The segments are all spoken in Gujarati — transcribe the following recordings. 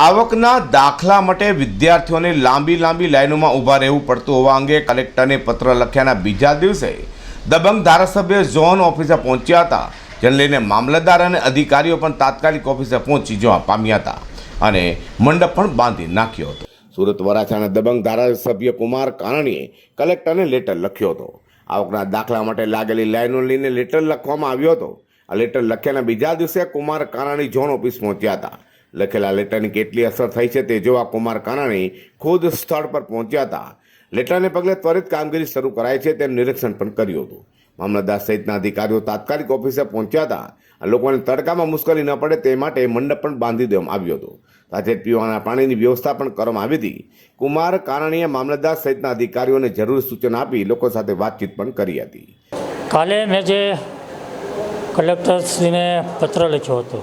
આવકના દાખલા માટે વિદ્યાર્થીઓને લાંબી લાંબી લાઈનોમાં ઊભા રહેવું પડતું હોવા અંગે કલેક્ટરને પત્ર લખ્યાના બીજા દિવસે દબંગ ધારાસભ્ય ઝોન ઓફિસે પહોંચ્યા હતા, જેને લઈને મામલતદાર અને અધિકારીઓ પણ તાત્કાલિક ઓફિસે પહોંચી જવા પામ્યા હતા અને મંડપ પણ બાંધી નાખ્યો હતો. સુરત વરાછાના દબંગ ધારાસભ્ય કુમાર કાનાણીએ કલેક્ટરને લેટર લખ્યો હતો. આવકના દાખલા માટે લાગેલી લાઈનો લઈને લેટર લખવામાં આવ્યો હતો. આ લેટર લખ્યાના બીજા દિવસે કુમાર કાનાણી ઝોન ઓફિસ પહોંચ્યા હતા. લખેલા લેટરની કેટલી અસર થઈ છે તે જોવા કુમાર કાનાણી ખુદ સ્થળ પર પહોંચ્યા હતા. લેટરને પગલે ત્વરિત કામગીરી શરૂ કરાઈ છે તેમ નિરીક્ષણ પણ કર્યું હતું. મામલતદાર સહિતના અધિકારીઓ તાત્કાલિક ઓફિસે પહોંચ્યા હતા. અને લોકોને તડકામાં મુશ્કેલી ન પડે તે માટે મંડપ પણ બાંધી દેવામાં આવ્યો હતો. સાથે પીવાના પાણીની વ્યવસ્થા પણ કરવામાં આવી હતી. કુમાર કાનાણીએ મામલતદાર સહિતના અધિકારીઓને જરૂરી સૂચન આપી લોકો સાથે વાતચીત પણ કરી હતી. કાલે મેં જે કલેક્ટરશ્રીને પત્ર લખ્યો હતો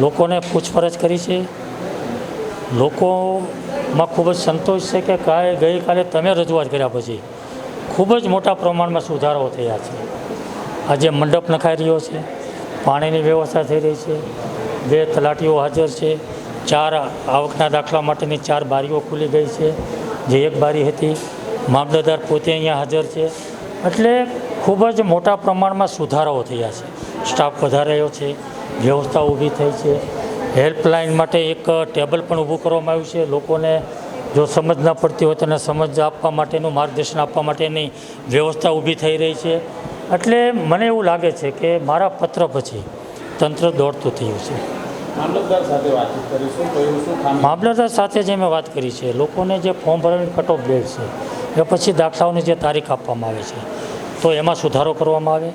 લોકોને પૂછપરછ કરી છે. લોકોમાં ખૂબ જ સંતોષ છે કે કાલે ગઈકાલે તમે રજૂઆત કર્યા પછી ખૂબ જ મોટા પ્રમાણમાં સુધારાઓ થયા છે. આજે મંડપ નખાઈ રહ્યો છે. પાણીની વ્યવસ્થા થઈ રહી છે. બે તલાટીઓ હાજર છે. ચાર આવકના દાખલા માટેની ચાર બારીઓ ખુલી ગઈ છે. જે એક બારી હતી. મામલતદાર પોતે અહીંયા હાજર છે. એટલે ખૂબ જ મોટા પ્રમાણમાં સુધારાઓ થયા છે. સ્ટાફ વધારાયો છે વ્યવસ્થા ઊભી થઈ છે. હેલ્પલાઇન માટે એક ટેબલ પણ ઊભું કરવામાં આવ્યું છે. લોકોને જો સમજ ન પડતી હોય તેને સમજ આપવા માટેનું માર્ગદર્શન આપવા માટેની વ્યવસ્થા ઊભી થઈ રહી છે. એટલે મને એવું લાગે છે કે મારા પત્ર પછી તંત્ર દોડતું થયું છે. મામલતદાર સાથે જે મેં વાત કરી છે લોકોને જે ફોર્મ ભરવાની કટ ઓફ ડેટ છે એ પછી દાખલાઓની જે તારીખ આપવામાં આવે છે તો એમાં સુધારો કરવામાં આવે.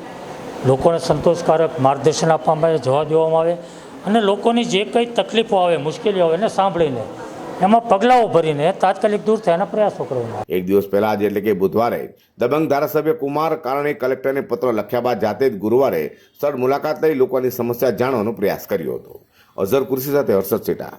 લોકોને સંતોષકારક માર્ગદર્શન આપવામાં આવે, જવાબ દેવામાં આવે અને લોકોની જે કંઈ તકલીફો આવે, મુશ્કેલીઓ આવે એને સાંભળીને, એમાં પગલાઓ ભરીને તાત્કાલિક દૂર થયાના પ્રયાસો કરવામાં એક દિવસ પહેલા આજે એટલે કે બુધવારે દબંગ ધારાસભ્ય કુમાર કારણે કલેક્ટરને પત્ર લખ્યા બાદ જાતે જ ગુરુવારે સ્થળ મુલાકાત લઈ લોકોની સમસ્યા જાણવાનો પ્રયાસ કર્યો હતો. અઝર કુર્સી સાથે હર્ષદ સેટા.